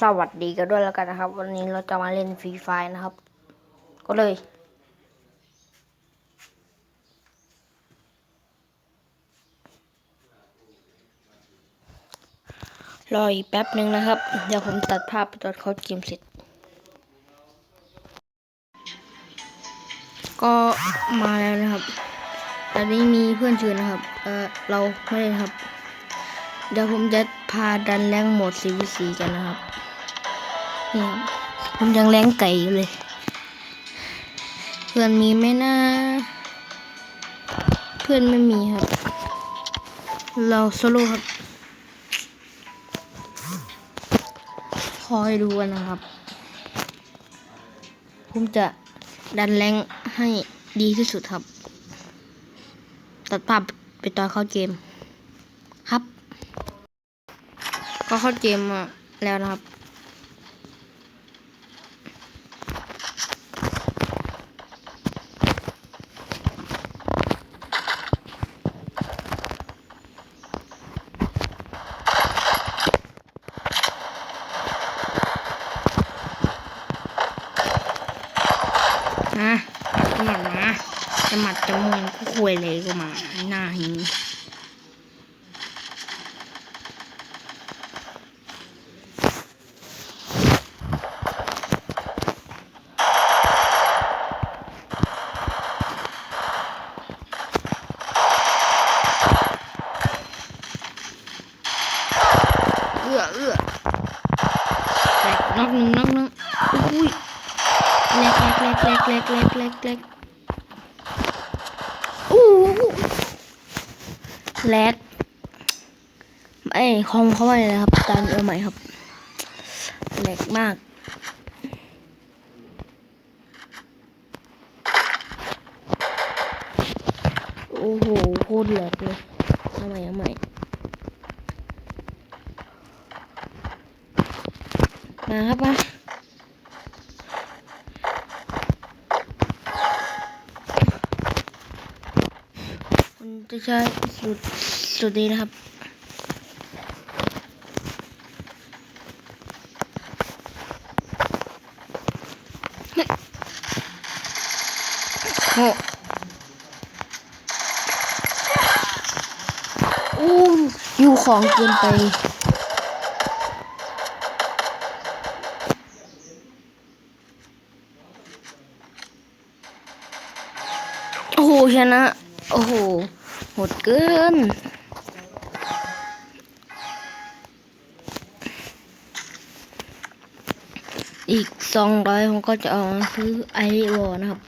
สวัสดีกันด้วยแล้วกันนะครับ วันนี้เราจะมาเล่นฟรีไฟนะครับ ก็เลย รออีกแป๊บหนึ่งนะครับ เดี๋ยวผมตัดภาพไปตอนเขาเกมเสร็จ ก็มาแล้วนะครับ ตอนนี้มีเพื่อนชื่อนะครับ เออเราไม่ได้ครับ เดี๋ยวผมจะพาดันแรงโหมด CVC กันนะครับ นี่ครับ ผมยังแรงไก่อยู่เลย เพื่อนมีไหมนะ เพื่อนไม่มีครับ เราโซโล่ครับ คอยดูกันนะครับ ผมจะดันแรงให้ดีที่สุดครับ ตัดภาพไปตอนเข้าเกม ครับ ก็เข้าเกมมาแล้วนะครับ นะสมัดนะสมัดจะมองก็คุยเลยก็มาหน้าหิง งน้องอุ้ยแหลกแหลกแหลกแหลกแหลกแหลกแหลกอู้แหลกไอ้คอมเข้าม่เลยครับจานเออใหม่ครับแหลกมากโอ้โหโคตรแหลกเลยทำไมทใหม่มาครับมา จะใช้สูตรสูตรนี้นะครับ โอ้อู้อยู่ของเกินไปโอ้โหชนะ โอ้โห หดเกิน อีกสองร้อยผมก็จะเอาซื้อไอวอนะครับ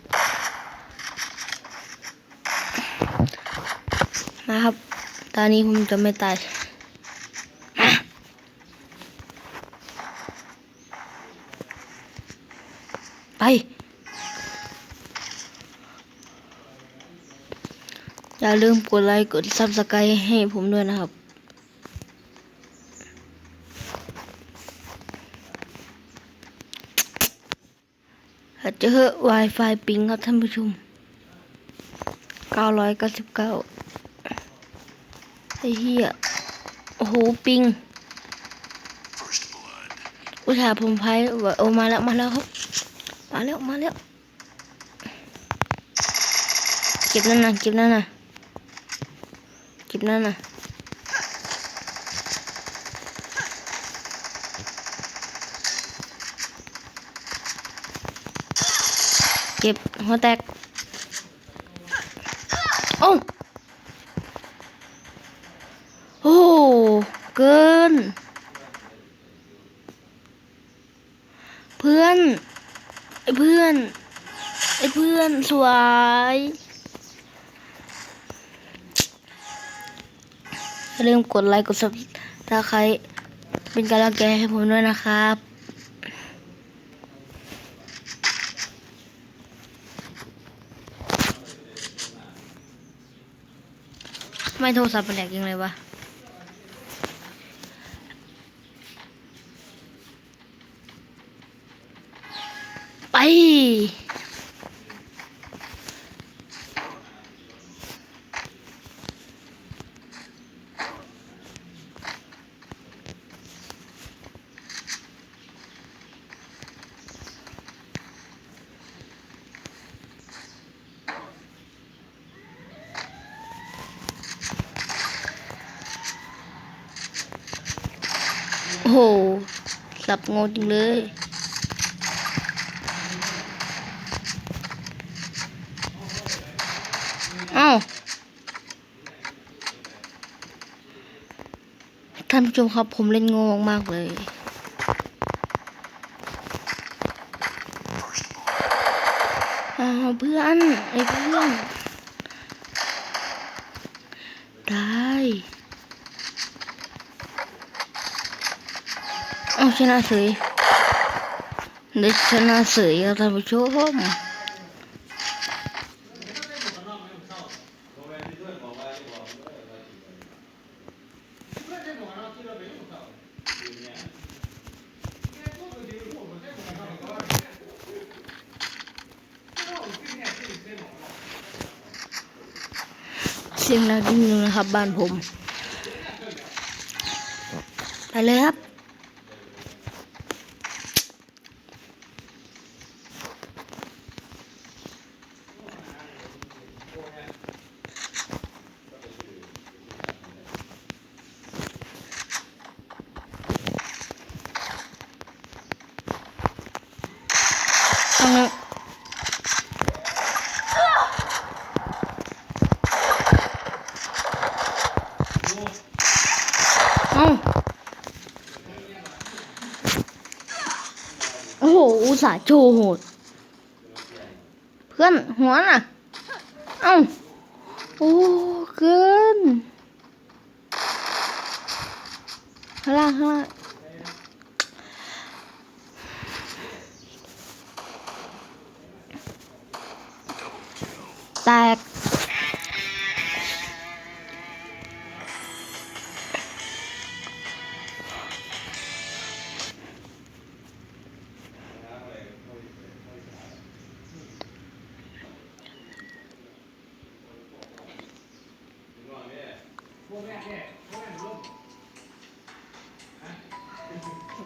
นะครับ ตอนนี้ผมจะไม่ตายไป อย่าลืมกดไลค์กดซับสไครต์ให้ผมด้วยนะครับ อาจจะเจอ Wi-Fi ปิงครับท่านผู้ชม 999 ไอ้เหี้ย โอ้โห ปิง อุตส่าห์ผมไพ่โอมาแล้ว มาแล้วครับ มาแล้ว มาแล้ว เก็บนั่นนะเก็บนั่นนะ นั่นนะเก็บหัวแตกโอ้โอ้เกิน เพื่อน ไอ้เพื่อน ไอ้เพื่อนสวย อย่าลืมกดไลค์กดซับถ้าใครเป็นกำลังใจให้ผมด้วยนะครับ ไม่โทรศัพท์เป็นแหลกยังเลยวะ ไป โอ้โหสับงงจริงเลย เอ้าท่านผู้ชมครับผมเล่นงงมากเลย อ้าวเพื่อนไอ้เพื่อน ได้ เอาชนะเสยได้ชนะเสยครับท่านผู้ชมเสียงดังนิดนึงนะครับบ้านผม ไปเลยครับ เอานะเอาโอ้โห อุ ตส่าห์โชว์โหด เพื่อนหัวน่ะ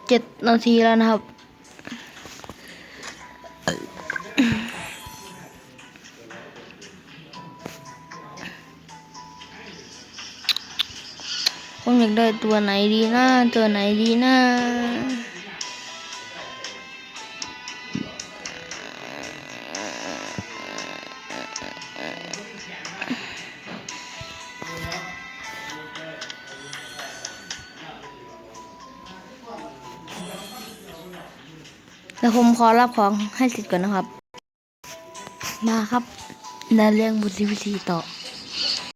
เจ็ดนาทีแล้วนะครับ ผมอยากได้ตัวไหนดีนะตัวไหนดีนะ แล้วผมขอรับของให้เสร็จก่อนนะครับ มาครับนาเรื่องบุตรวิธีต่อ